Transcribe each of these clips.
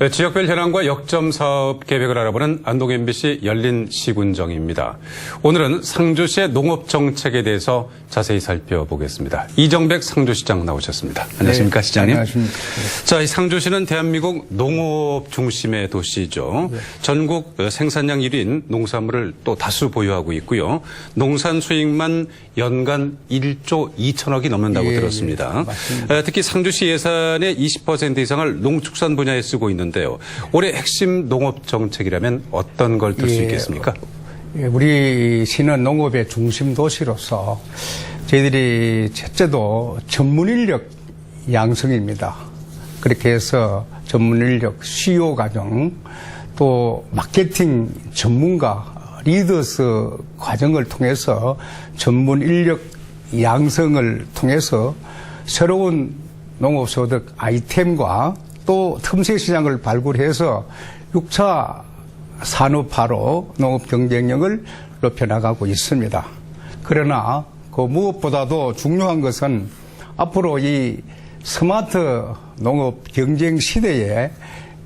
네, 지역별 현황과 역점 사업 계획을 알아보는 안동 MBC 열린 시군정입니다. 오늘은 상주시의 농업 정책에 대해서 자세히 살펴보겠습니다. 이정백 상주시장 나오셨습니다. 안녕하십니까, 네, 시장님? 안녕하십니까. 자, 이 상주시는 대한민국 농업 중심의 도시죠. 전국 생산량 1위인 농산물을 또 다수 보유하고 있고요. 농산 수익만 연간 1조 2천억이 넘는다고 예, 들었습니다. 예, 맞습니다. 에, 특히 상주시 예산의 20% 이상을 농축산 분야에 쓰고 있는 데요. 올해 핵심 농업 정책이라면 어떤 걸 들수 예. 있겠습니까? 예, 우리 시는 농업의 중심 도시로서 저희들이 첫째도 전문 인력 양성입니다. 그렇게 해서 전문 인력 수요 과정 또 마케팅 전문가 리더스 과정을 통해서 전문 인력 양성을 통해서 새로운 농업소득 아이템과 또 틈새 시장을 발굴해서 6차 산업화로 농업 경쟁력을 높여나가고 있습니다. 그러나 그 무엇보다도 중요한 것은 앞으로 이 스마트 농업 경쟁 시대에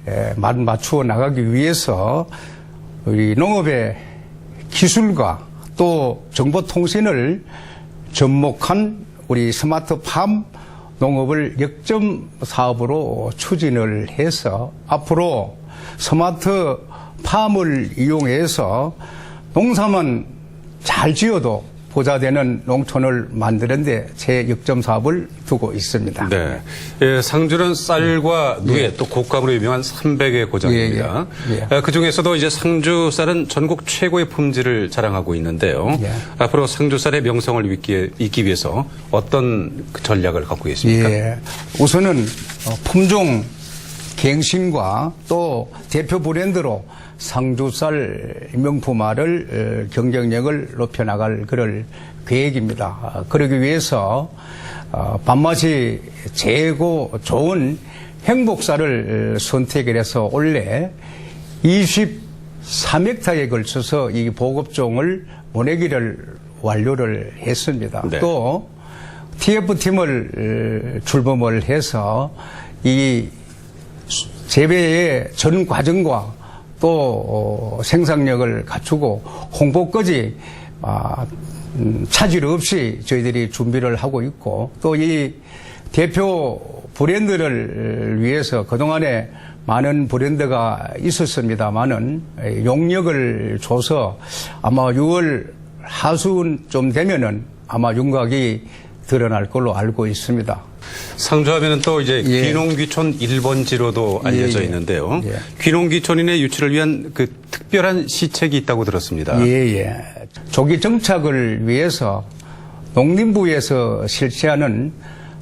에, 맞- 맞추어 나가기 위해서 우리 농업의 기술과 또 정보통신을 접목한 우리 스마트팜 농업을 역점 사업으로 추진을 해서 앞으로 스마트 팜을 이용해서 농사만 잘 지어도 보자 되는 농촌을 만드는데 제 역점 사업을 두고 있습니다. 네. 예, 상주는 쌀과 누에 또 곡감으로 유명한 300의 고장입니다. 예, 예. 그 중에서도 이제 상주 쌀은 전국 최고의 품질을 자랑하고 있는데요. 예. 앞으로 상주 쌀의 명성을 잇기, 잇기 위해서 어떤 그 전략을 갖고 계십니까? 예. 우선은 어, 품종 갱신과 또 대표 브랜드로 상주쌀 명품화를 어, 경쟁력을 높여나갈 그럴 계획입니다. 아, 그러기 위해서 어, 밥맛이 제고 좋은 행복쌀을 어, 선택을 해서 올해 23헥타에 걸쳐서 이 보급종을 보내기를 완료를 했습니다. 네. 또 TF팀을 출범을 해서 이 재배의 전 과정과 또 어, 생산력을 갖추고 홍보까지 아, 음, 차질 없이 저희들이 준비를 하고 있고 또 이 대표 브랜드를 위해서 그동안에 많은 브랜드가 있었습니다만은 용역을 줘서 아마 6월 하순 되면은 아마 윤곽이 드러날 걸로 알고 있습니다. 상주하면은 또 이제 예. 귀농귀촌 1번지로도 알려져 예, 예. 있는데요. 예. 귀농귀촌인의 유치를 위한 그 특별한 시책이 있다고 들었습니다. 예, 예. 조기 정착을 위해서 농림부에서 실시하는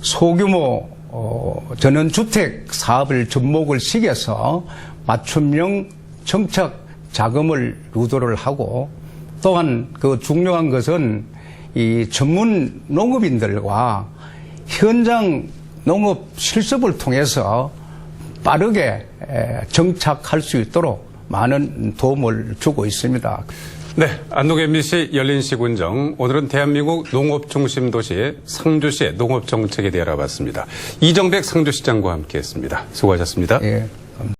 소규모 어, 전원주택 사업을 접목을 시켜서 맞춤형 정착 자금을 유도를 하고 또한 그 중요한 것은 이 전문 농업인들과 현장 농업 실습을 통해서 빠르게 에, 정착할 수 있도록 많은 도움을 주고 있습니다. 네, 안동 MBC 열린 시군정 오늘은 대한민국 농업 중심 도시 상주시의 농업 정책에 대해 알아봤습니다. 이정백 상주시장과 함께했습니다. 수고하셨습니다. 예.